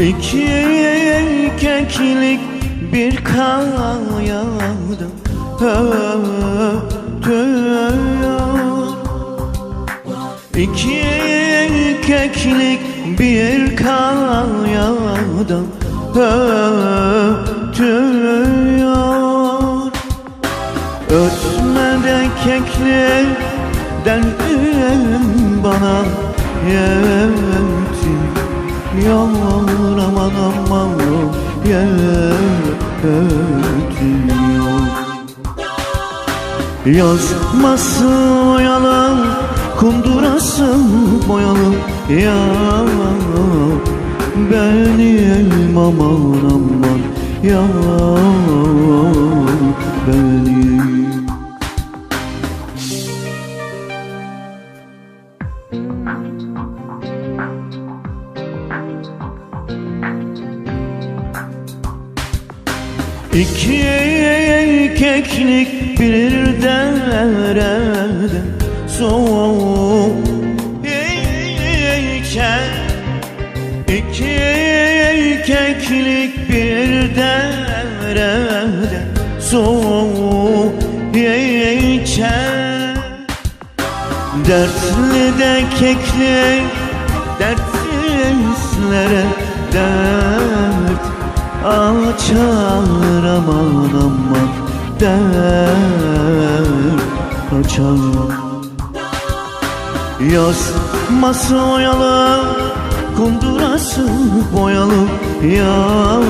İki keklik bir kayada ötüyor. İki keklik bir kayada ötüyor. Ötme de keklik derdim bana yetiyor Aman aman yetiyor Yazması oyalı, kundurası boyalı Ya benim aman aman Ya benim İki keklik bir derede soğuk iken İki keklik bir derede soğuk iken Dertli de keklik dertlilere dert aman aman dert açar Yazması oyalı kundurası boyalı yar.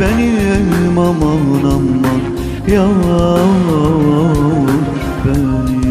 Benim aman aman yar benim